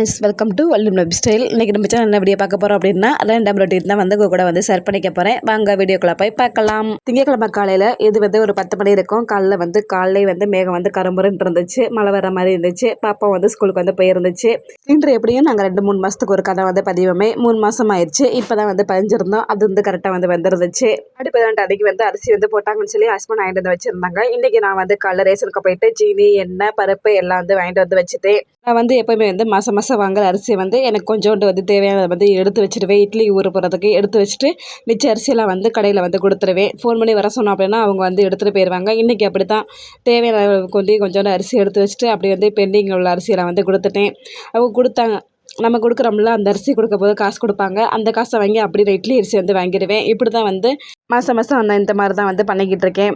Friends welcome to வல்லும் நபி style இன்றைக்கி நம்ம சேனல் என்ன வீடியோ பார்க்க போகிறோம் அப்படின்னா ரெண்டாம் ரொட்டீன் தான் வந்து உங்க கூட வந்து ஷேர் பண்ணிக்க போகிறேன் வாங்க வீடியோக்குள்ள போய் பார்க்கலாம். திங்கக்கிழமை காலையில் இது வந்து ஒரு பத்து மணி இருக்கும். காலைல வந்து காலையில வந்து மேகம் வந்து கரும்புறன்னு இருந்துச்சு. மழை வர மாதிரி இருந்துச்சு. பாப்பா வந்து ஸ்கூலுக்கு வந்து போயிருந்துச்சு. இன்று எப்படியும் நாங்கள் ரெண்டு மூணு மாதத்துக்கு ஒரு கதை வந்து பதிவுமே. மூணு மாதம் ஆயிடுச்சு. இப்போ தான் வந்து பதிஞ்சிருந்தோம். அது வந்து கரெக்டாக வந்து வந்துருந்துச்சு. அடுப்பு ரெண்டு அன்றைக்கி வந்து அரிசி வந்து போட்டாங்கன்னு சொல்லி ஹஸ்பண்ட் வாங்கிட்டு வந்து வச்சுருந்தாங்க. இன்றைக்கி நான் வந்து காலைல ரேஷனுக்கு போயிட்டு சீனி எண்ணெய் பருப்பு எல்லாம் வந்து வாங்கிட்டு வந்து வச்சுட்டேன். நான் வந்து எப்போயுமே வந்து மாதம் மாதம் வாங்குற அரிசியை வந்து எனக்கு கொஞ்சோண்டு வந்து தேவையானதை வந்து எடுத்து வச்சுடுவேன் இட்லி ஊற போகிறதுக்கு எடுத்து வச்சுட்டு மிச்ச அரிசியெல்லாம் வந்து கடையில் வந்து கொடுத்துருவேன். ஃபோன் பண்ணி வர சொன்னோம் அப்படின்னா அவங்க வந்து எடுத்துகிட்டு போயிடுவாங்க இன்றைக்கி அப்படி தான் தேவையான கொண்டு கொஞ்சோண்டு அரிசி எடுத்து வச்சுட்டு அப்படி வந்து பெண்டிங் உள்ள அரிசியெல்லாம் வந்து கொடுத்துட்டேன். அவங்க கொடுத்தாங்க. நம்ம கொடுக்குறோம்ல அந்த அரிசி கொடுக்க போது காசு கொடுப்பாங்க. அந்த காசை வாங்கி அப்படி இட்லி அரிசி வந்து வாங்கிடுவேன். இப்படி தான் வந்து மாதம் மாதம் அந்த இந்த மாதிரி தான் வந்து பண்ணிக்கிட்டு இருக்கேன்.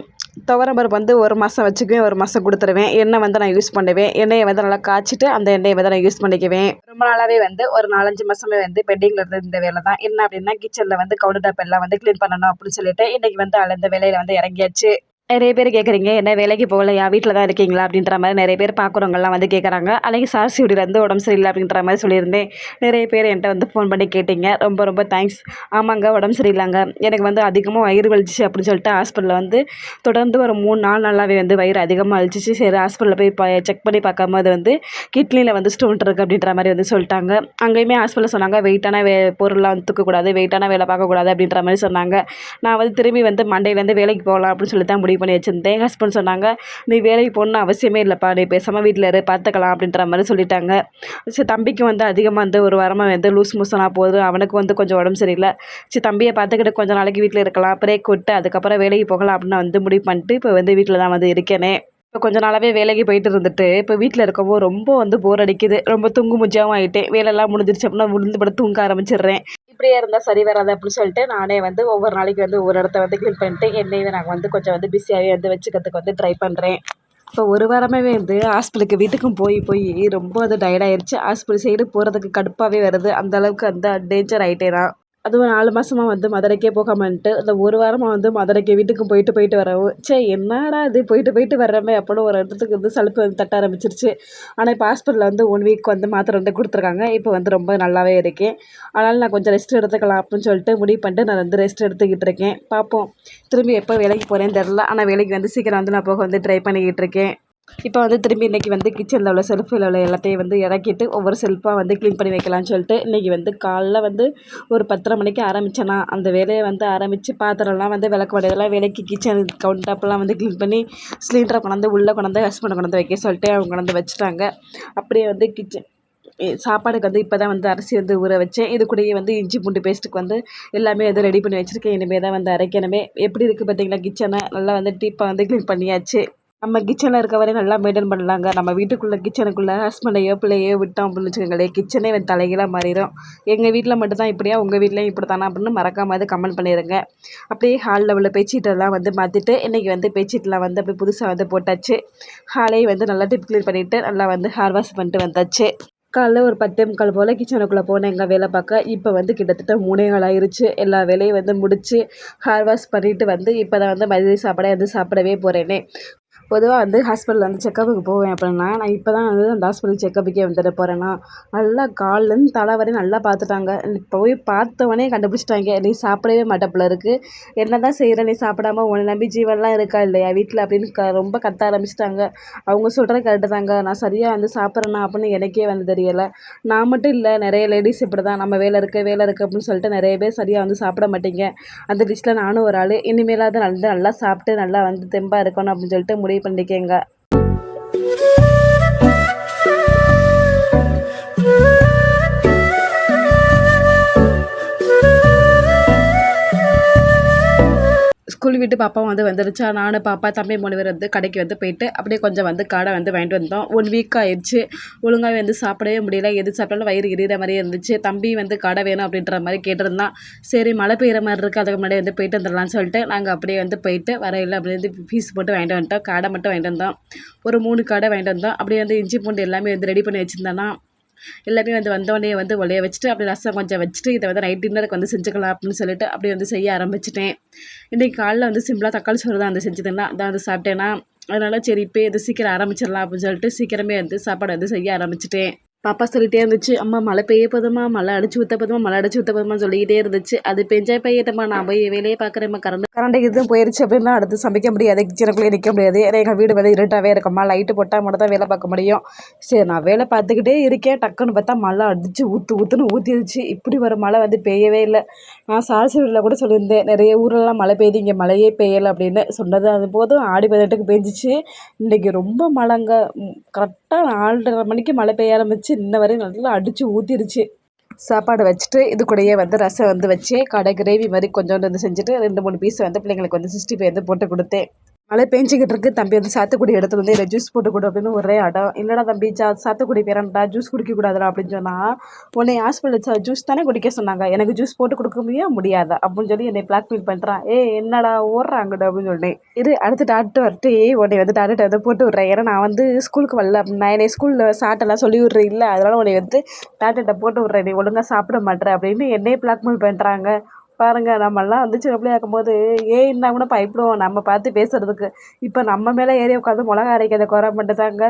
துவரம் பருப்பு வந்து ஒரு மாதம் வச்சுக்குவேன் ஒரு மாதம் கொடுத்துருவேன். எண்ணெய் வந்து நான் யூஸ் பண்ணுவேன். எண்ணெயை வந்து நல்லா காய்ச்சிட்டு அந்த எண்ணெயை வந்து நான் யூஸ் பண்ணிக்குவேன். ரொம்ப நாளாகவே வந்து ஒரு நாலஞ்சு மாதமே வந்து பெண்டிங்கில் இருந்த இந்த வேலை தான். என்ன அப்படின்னா கிச்சனில் வந்து கவுண்டர் டாப் எல்லாம் வந்து க்ளீன் பண்ணணும் அப்படின்னு சொல்லிட்டு இன்றைக்கி வந்து அந்த வேலையில் வந்து இறங்கியாச்சு. நிறைய பேர் கேட்குறீங்க என்ன வேலைக்கு போகலையா? வீட்டில் தான் இருக்கீங்களா? அப்படின்ற மாதிரி நிறைய பேர் பார்க்குறவங்கலாம் வந்து கேட்குறாங்க அன்றைக்கி சார்சியோடிலேருந்து உடம்பு சரியில்லை அப்படின்ற மாதிரி சொல்லியிருந்தேன். நிறைய பேர் என்கிட்ட வந்து ஃபோன் பண்ணி கேட்டீங்க. ரொம்ப ரொம்ப தேங்க்ஸ் ஆமாங்க உடம்பு சரியில்லைங்க. எனக்கு வந்து அதிகமாக வயிறு வலிச்சிச்சு அப்படின்னு சொல்லிட்டு ஹாஸ்பிட்டலில் வந்து தொடர்ந்து ஒரு மூணு நாள் நல்லாவே வந்து வயிறு அதிகமாக வலிச்சிச்சு. சரி ஹாஸ்பிட்டலில் போய் செக் பண்ணி பார்க்கும்போது வந்து கிட்னியில் வந்து ஸ்டோன் இருக்குது அப்படின்ற மாதிரி வந்து சொல்லிட்டாங்க. அங்கேயுமே ஹாஸ்பிட்டலில் சொன்னாங்க வெயிட்டான வே பொருள்லாம் வந்து தூக்கக்கூடாது. வெயிட்டான வேலை பார்க்கக்கூடாது அப்படின்ற மாதிரி சொன்னாங்க. நான் வந்து திரும்பி வந்து மண்டேலேருந்து வேலைக்கு போகலாம் அப்படின்னு சொல்லி தான் முடிவு பண்ணி வச்சுருந்தேன். ஹஸ்பண்ட் சொன்னாங்க நீ வேலைக்கு போகணுன்னு அவசியமே இல்லைப்பா. நீ பேசாமல் வீட்டில் இரு பார்த்துக்கலாம் அப்படின்ற மாதிரி சொல்லிட்டாங்க. சரி தம்பிக்கு வந்து அதிகமாக வந்து ஒரு வாரமாக வந்து லூஸ் மூசனாக போகுது. அவனுக்கு வந்து கொஞ்சம் உடம்பு சரியில்லை. சரி தம்பியை பார்த்துக்கிட்டு கொஞ்சம் நாளைக்கு வீட்டில் இருக்கலாம். பிரேக் விட்டு அதுக்கப்புறம் வேலைக்கு போகலாம் அப்படின்னு வந்து முடிவு பண்ணிட்டு இப்போ வந்து வீட்டில் தான் வந்து இருக்கேனே. இப்போ கொஞ்ச நாளாகவே வேலைக்கு போயிட்டு இருந்துட்டு இப்போ வீட்டில் இருக்கவும் ரொம்ப வந்து போர் அடிக்குது. ரொம்ப தூங்கு முஜாவும் ஆகிட்டேன் வேலையெல்லாம் முடிஞ்சிருச்சு அப்படின்னா விழுந்து படம் தூங்க ஆரம்பிச்சிடுறேன். இப்படியே இருந்தால் சரி வராது அப்படின்னு சொல்லிட்டு நானே வந்து ஒவ்வொரு நாளைக்கு வந்து ஒவ்வொரு இடத்த வந்து க்ளீன் பண்ணிட்டு என்னையே நாங்கள் வந்து கொஞ்சம் வந்து பிஸியாகவே வந்து வச்சுக்கிறதுக்கு வந்து ட்ரை பண்ணுறேன் இப்போ ஒரு வாரமாகவே வந்து ஹாஸ்பிட்டலுக்கு வீட்டுக்கும் போய் போய் ரொம்ப வந்து டயர்டாயிருச்சு ஹாஸ்பிட்டல் சைடு போகிறதுக்கு கடுப்பாகவே வருது. அந்த அளவுக்கு அந்த டேஞ்சர் ஆகிட்டே தான் அதுவும் நாலு மாதமாக வந்து மதுரைக்கே போகாமன்ட்டு இந்த ஒரு வாரமாக வந்து மதுரைக்கு வீட்டுக்கும் போயிட்டு போயிட்டு வரவும். சே என்னடா இது? போயிட்டு போயிட்டு வர்றமே அப்படின்னு ஒரு இடத்துக்கு வந்து சலுப்பு வந்து தட்ட ஆரம்பிச்சிருச்சு. ஆனால் இப்போ ஹாஸ்பிட்டலில் வந்து ஒன் வீக் வந்து மாத்திரை வந்து கொடுத்துருக்காங்க. இப்போ வந்து ரொம்ப நல்லாவே இருக்கேன் அதனால் நான் கொஞ்சம் ரெஸ்ட் எடுத்துக்கலாம் அப்படின்னு சொல்லிட்டு முடிவு பண்ணிட்டு நான் வந்து ரெஸ்ட் எடுத்துக்கிட்டு இருக்கேன். பார்ப்போம். திரும்பி எப்போ வேலைக்கு போகிறேன்னு தெரில ஆனால் வேலைக்கு வந்து சீக்கிரம் வந்து நான் போக வந்து ட்ரை பண்ணிக்கிட்டு இருக்கேன். இப்போ வந்து திரும்பி இன்றைக்கி வந்து கிச்சனில் உள்ள செல்ஃபில் உள்ள எல்லாத்தையும் வந்து இறக்கிட்டு ஒவ்வொரு செல்ஃபாக வந்து க்ளீன் பண்ணி வைக்கலாம்னு சொல்லிட்டு இன்றைக்கி வந்து காலைல வந்து ஒரு பத்தரை மணிக்கு ஆரம்பித்தேனா அந்த வேலையை வந்து ஆரம்பித்து பாத்திரம்லாம் வந்து விளக்கு வடையெல்லாம் வேலைக்கு கிச்சன் கவுண்ட் டாப்லாம் வந்து க்ளீன் பண்ணி சிலிண்டரை கொண்டாந்து உள்ளே கொண்டாந்து ஹஸ்பண்டை கொண்டாந்து வைக்க சொல்லிட்டு அவங்க கொண்டாந்து வச்சுட்டாங்க. அப்படியே வந்து கிச்சன் சாப்பாடுக்கு வந்து இப்போ தான் வந்து அரிசி வந்து ஊற வச்சேன். இது கூடயே வந்து இஞ்சி பூண்டு பேஸ்ட்டுக்கு வந்து எல்லாமே வந்து ரெடி பண்ணி வச்சுருக்கேன். இனிமேல் தான் வந்து அரைக்கணுமே. எப்படி இருக்குது பார்த்தீங்களா கிச்சனை நல்லா வந்து டீப்பாக வந்து க்ளீன் பண்ணியாச்சு. நம்ம கிச்சனில் இருக்க வரையும் நல்லா மெயின்டைன் பண்ணலாங்க. நம்ம வீட்டுக்குள்ளே கிச்சனுக்குள்ளே ஹஸ்பண்டையோ பிள்ளையோ விட்டோம் அப்படின்னு வச்சுக்கோங்களேன். கிச்சனே வந்து தலைகீழாக மாறிடும். எங்கள் வீட்டில் மட்டும்தான் இப்படியா உங்கள் வீட்லேயும் இப்படி தானே அப்படின்னு மறக்காமல் கமெண்ட் பண்ணிடுங்க அப்படியே ஹாலில் உள்ள பெட்ஷீட்டெல்லாம் வந்து மாற்றிட்டு இன்றைக்கி வந்து பெட்ஷீட்லாம் வந்து அப்படி புதுசாக வந்து போட்டாச்சு. ஹாலையும் வந்து நல்லா டிப் க்ளீன் பண்ணிவிட்டு நல்லா வந்து ஹேர் வாஷ் பண்ணிட்டு வந்தாச்சு. காலைல ஒரு பத்தே முக்கால் போல் கிச்சனுக்குள்ளே போனேன். எங்கள் வேலை பார்க்க இப்போ வந்து கிட்டத்தட்ட மூணே நாள் ஆயிடுச்சு எல்லா வேலையும் வந்து முடித்து ஹேர் வாஷ் பண்ணிவிட்டு வந்து இப்போ தான் வந்து மதிய சாப்பாடே வந்து சாப்பிடவே போகிறேனே பொதுவாக வந்து ஹாஸ்பிட்டலில் வந்து செக்கப்புக்கு போவேன் அப்படின்னா நான் இப்போ தான் வந்து அந்த ஹாஸ்பிட்டல் செக்கப்புக்கே வந்துட்டு போகிறேன்னா நல்லா கால்லேருந்து தலை வரையும் நல்லா பார்த்துட்டாங்க. போய் பார்த்தவொடனே கண்டுபிடிச்சிட்டாங்க நீ சாப்பிடவே மாட்ட போல இருக்குது என்ன தான் செய்கிற நீ சாப்பிடாம உன்னை நம்பி ஜீவன்லாம் இருக்கா இல்லையா வீட்டில் அப்படின்னு க ரொம்ப கத்த ஆரம்பிச்சிட்டாங்க. அவங்க சொல்கிறது கரெக்டு தாங்க. நான் சரியாக வந்து சாப்பிட்றேன்னா அப்படின்னு எனக்கே வந்து தெரியலை. நான் மட்டும் இல்லை நிறைய லேடிஸ் இப்படி தான் நம்ம வேலை இருக்குது வேலை இருக்குது அப்படின்னு சொல்லிட்டு நிறைய பேர் சரியாக வந்து சாப்பிட மாட்டீங்க. அந்த லிஸ்ட்டில் நானும் ஒரு ஆள். இனிமேலாவது நல்லா நல்லா சாப்பிட்டு நல்லா வந்து தெம்பாக இருக்கணும் அப்படின்னு சொல்லிட்டு முடிவு ഈ പണ്ടിക്കേങ്ക ஸ்கூல் விட்டு பாப்பா வந்து வந்துருச்சா. நானும் பாப்பா தம்பி மூணு பேர் வந்து கடைக்கு வந்து போயிட்டு அப்படியே கொஞ்சம் வந்து காடை வந்து வாங்கிட்டு வந்தோம். ஒன் வீக் ஆயிடுச்சு. ஒழுங்காக வந்து சாப்பிடவே முடியல. எது சாப்பிட்டாலும் வயிறு எரியிற மாதிரியே இருந்துச்சு. தம்பி வந்து கடை வேணும் அப்படின்ற மாதிரி கேட்டிருந்தான். சரி மழை பெய்கிற மாதிரி இருக்குது அதுக்கு முன்னாடி வந்து போயிட்டு வந்துடலாம்னு சொல்லிட்டு நாங்கள் அப்படியே வந்து போயிட்டு வரையில் அப்படியே வந்து ஃபீஸ் போட்டு வாங்கிட்டு வந்துட்டோம். காடை மட்டும் வாங்கிட்டு வந்தோம். ஒரு மூணு காடை வாங்கிட்டு வந்தோம். அப்படியே வந்து இஞ்சி பூண்டு எல்லாமே வந்து ரெடி பண்ணி வச்சுருந்தோன்னா எல்லாமே வந்து வந்தோடனே வந்து ஒலைய வச்சுட்டு அப்படி ரசம் கொஞ்சம் வச்சுட்டு இதை வந்து நைட் டின்னருக்கு வந்து செஞ்சுக்கலாம் அப்படின்னு சொல்லிட்டு அப்படி வந்து செய்ய ஆரம்பிச்சிட்டேன். இன்றைக்கி காலைல வந்து சிம்பிளாக தக்காளி சோறு தான் வந்து செஞ்சதுன்னா அதை வந்து சாப்பிட்டேன்னா அதனால் சரி இப்போ இது சீக்கிரம் ஆரம்பிச்சிடலாம் அப்படின்னு சொல்லிட்டு சீக்கிரமே வந்து சாப்பாடு வந்து செய்ய ஆரம்பிச்சிட்டேன். பாப்பா சொல்லிட்டே இருந்துச்சு அம்மா மழை பெய்ய போதுமா? மழை அடிச்சு ஊற்ற போதுமா? மழை அடிச்சு ஊற்ற போதுமா சொல்லிக்கிட்டே இருந்துச்சு. அது பெஞ்சா பெய்யட்டம்மா நான் போய் வேலையே பார்க்குறேம்மா கரண்ட் கரண்ட் இதுவும் போயிருச்சு அப்படின்னா அடுத்து சமைக்க முடியாது கிச்சனுக்குள்ளே நிற்க முடியாது. ஏன்னா எங்கள் வீடு வந்து இருட்டாகவே இருக்கும்மா. லைட்டு போட்டால் மட்டும் தான் வேலை பார்க்க முடியும். சரி நான் வேலை பார்த்துக்கிட்டே இருக்கேன். டக்குன்னு பார்த்தா மழை அடிச்சு ஊற்று ஊற்றுன்னு ஊற்றிடுச்சு இப்படி ஒரு மழை வந்து பெய்யவே இல்லை. நான் சால்சிவில் கூட சொல்லியிருந்தேன் நிறைய ஊரெல்லாம் மழை பெய்யுது இங்கே மழையே பெய்யலை அப்படின்னு சொன்னது. அது போதும் ஆடி பதினெட்டுக்கு பெஞ்சிச்சு. இன்றைக்கி ரொம்ப மழைங்க. கரெக்டாக நாலரை மணிக்கு மழை பெய்ய ஆரம்பிச்சு இன்ன வரையும் நல்லா அடித்து ஊற்றிருச்சு சாப்பாடு வச்சுட்டு இது கூடயே வந்து ரசம் வந்து வச்சு கடை கிரேவி மாதிரி கொஞ்சோண்டு வந்து செஞ்சுட்டு ரெண்டு மூணு பீஸ் வந்து பிள்ளைங்களுக்கு வந்து சிக்ஸ்டி ஃபைவ் வந்து போட்டு கொடுத்தேன். மழை பேஞ்சிக்கிட்டு இருக்கு. தம்பி வந்து சாத்துக்குடி இடத்துல வந்து இல்லை ஜூஸ் போட்டு கொடு அப்படின்னு ஒரே அடம். இல்லைடா தம்பி ஜா சாத்துக்குடி பேரன்டா ஜூஸ் குடிக்க கூடாதுடா அப்படின்னு சொன்னால் உன்னை ஹாஸ்பிட்டல் ஜூஸ் தானே குடிக்க சொன்னாங்க. எனக்கு ஜூஸ் போட்டு கொடுக்க முடியாது முடியாதா. அப்படின்னு சொல்லி என்னை பிளாக்மெயில் பண்ணுறான் ஏ என்னடா ஓடுறாங்கடா அப்படின்னு சொன்னேன் இது அடுத்து டாக்டர் வரட்டு. உன்னை வந்து டாக்டர் வந்து போட்டு விட்றேன். ஏன்னா நான் வந்து ஸ்கூலுக்கு வரல. நான் என்னை ஸ்கூலில் சாட்டெல்லாம் சொல்லி விட்றேன் இல்லை. அதனால உன்னை வந்து டாக்டர்கிட்ட போட்டு விட்றேன். நீ ஒழுங்காக சாப்பிட மாட்டேற அப்படின்னு என்னையே பிளாக்மெயில் பண்ணுறாங்க பாருங்க நம்மெல்லாம் வந்து சின்ன பிள்ளையா இருக்கும்போது ஏன் இருந்தால் கூட பயப்படுவோம். நம்ம பார்த்து பேசுறதுக்கு. இப்போ நம்ம மேலே ஏறி உட்காந்து மிளகா அரைக்கிறத குறை மட்டும் தாங்க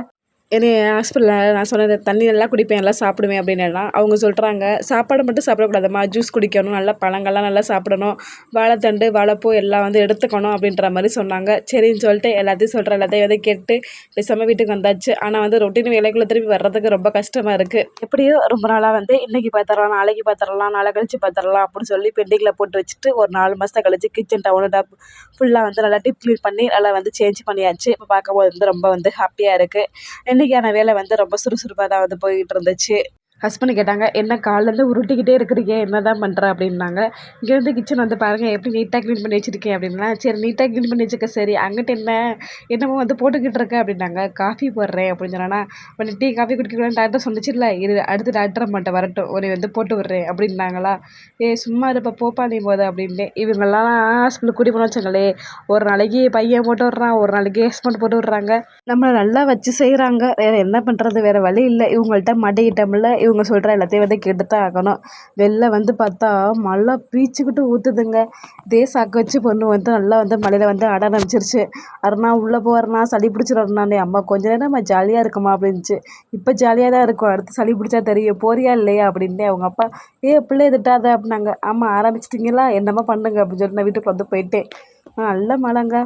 என்னை ஹாஸ்பிட்டலில் நான் சொன்னது தண்ணி நல்லா குடிப்பேன் நல்லா சாப்பிடுவேன் அப்படின்னா அவங்க சொல்கிறாங்க சாப்பாடு மட்டும் சாப்பிடக்கூடாதும்மா ஜூஸ் குடிக்கணும் நல்லா பழங்கள்லாம் நல்லா சாப்பிடணும் வாழைத்தண்டு வாழைப்பூ எல்லாம் வந்து எடுத்துக்கணும் அப்படின்ற மாதிரி சொன்னாங்க. சரின்னு சொல்லிட்டு எல்லாத்தையும் சொல்கிறேன் எல்லாத்தையும் வந்து கேட்டு பேசாமல் வீட்டுக்கு வந்தாச்சு. ஆனால் வந்து ரொட்டீன் வேலைக்குள்ளே திரும்பி வர்றதுக்கு ரொம்ப கஷ்டமாக இருக்குது எப்படியோ ரொம்ப நாளாக வந்து இன்றைக்கி பார்த்துடலாம் நாளைக்கு பார்த்துடலாம் நாளை கழித்து பார்த்துடலாம் அப்படின்னு சொல்லி பெண்டிங்கில் போட்டு வச்சுட்டு ஒரு நாலு மாதத்தை கழிச்சு கிச்சன் டவுனு டாப் ஃபுல்லாக வந்து நல்லா டிப் க்ளீன் பண்ணி நல்லா வந்து சேஞ்ச் பண்ணியாச்சு. இப்போ பார்க்கும்போது வந்து ரொம்ப வந்து ஹாப்பியாக இருக்குது இன்றைக்கான வேலை வந்து ரொம்ப சுறுசுறுப்பாக தான் வந்து போய்கிட்டு இருந்துச்சு. ஹஸ்பண்ட் கேட்டாங்க என்ன காலேருந்து உருட்டிக்கிட்டே இருக்கிறீங்க? என்ன தான் பண்ணுற அப்படின்னாங்க. இங்கே வந்து கிச்சன் வந்து பாருங்கள் எப்படி நீட்டாக க்ளீன் பண்ணி வச்சுருக்கேன் அப்படின்னா சரி நீட்டாக க்ளீன் பண்ணி வச்சுக்க சரி அங்கிட்ட என்ன என்னமோ வந்து போட்டுக்கிட்டு இருக்க அப்படின்னாங்க. காஃபி போடுறேன் அப்படின்னு சொன்னா உடனே டீ காஃபி குடிக்கலாம்னு டாக்டர் சொன்னிச்சுல இரு அடுத்து டாக்டர் மட்டும் வரட்டும் உன்னை வந்து போட்டு விட்றேன் அப்படின்னாங்களா. ஏ சும்மா இருப்ப போப்பா நீ போத அப்படின்ட்டு இவங்கெல்லாம் ஹாஸ்பிட்டலுக்கு கூட்டி போன வச்சாங்களே ஒரு நாளைக்கு பையன் போட்டு விட்றான் ஒரு நாளைக்கு ஹஸ்பண்ட் போட்டு விட்றாங்க. நம்மளை நல்லா வச்சு செய்கிறாங்க வேறு என்ன பண்ணுறது வேறு வழி இல்லை. இவங்கள்ட்ட மாட்டிக்கிட்டோம்ல இவங்க சொல்கிற எல்லாத்தையும் வந்து கேட்டு தான் ஆகணும். வெளில வந்து பார்த்தா மழை பீச்சிக்கிட்டு ஊற்றுதுங்க இதே சாக்கு வச்சு பொண்ணு வந்து நல்லா வந்து மழையில் வந்து ஆட ஆரம்பிச்சிருச்சு. அருணா உள்ளே போகிறனா சளி பிடிச்சிடறனானே அம்மா கொஞ்ச நேரம் நம்ம ஜாலியாக இருக்குமா? அப்படின்ச்சு இப்போ ஜாலியாக தான் இருக்கும். அடுத்து சளி பிடிச்சா தெரியும். போறியா இல்லையா? அப்படின்ட்டு அவங்க அப்பா ஏ பிள்ளை திட்டாத அப்படின்னாங்க. ஆமாம் ஆரம்பிச்சிட்டிங்களா? என்னம்மா பண்ணுங்க அப்படின்னு சொல்லி நான் வீட்டுக்கு வந்து போயிட்டேன். நல்ல மழைங்க.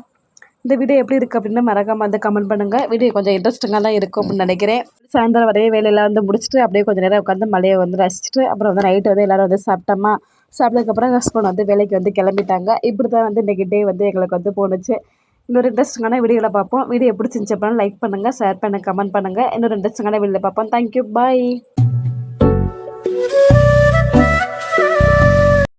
இந்த வீடியோ எப்படி இருக்குது அப்படின்னு மறக்காமல் வந்து கமெண்ட் பண்ணுங்கள் வீடியோ கொஞ்சம் இன்ட்ரெஸ்டிங்காக தான் இருக்கும் அப்படின்னு நினைக்கிறேன். சாயந்தரம் வரைய வேலையெல்லாம் வந்து முடிச்சுட்டு அப்படியே கொஞ்சம் நேரம் உட்காந்து மழையை வந்து ரசிச்சுட்டு அப்புறம் வந்து நைட்டு வந்து எல்லோரும் வந்து சாப்பிட்டோமா? சாப்பிட்டதுக்கப்புறம் ஹஸ்பண்ட் வந்து வேலைக்கு வந்து கிளம்பிட்டாங்க. இப்படி தான் வந்து இன்றைக்கி டே வந்து எங்களுக்கு வந்து போணுச்சு. இன்னொரு இன்ட்ரெஸ்டிங்கான வீடியோவில் பார்ப்போம். வீடியோ பிடிச்சிருந்துச்சு அப்படின்னா லைக் பண்ணுங்கள் ஷேர் பண்ணுங்கள் கமெண்ட் பண்ணுங்கள் இன்னொரு இன்ட்ரெஸ்டிங்கான வீடியோவில் பார்ப்போம். Thank you bye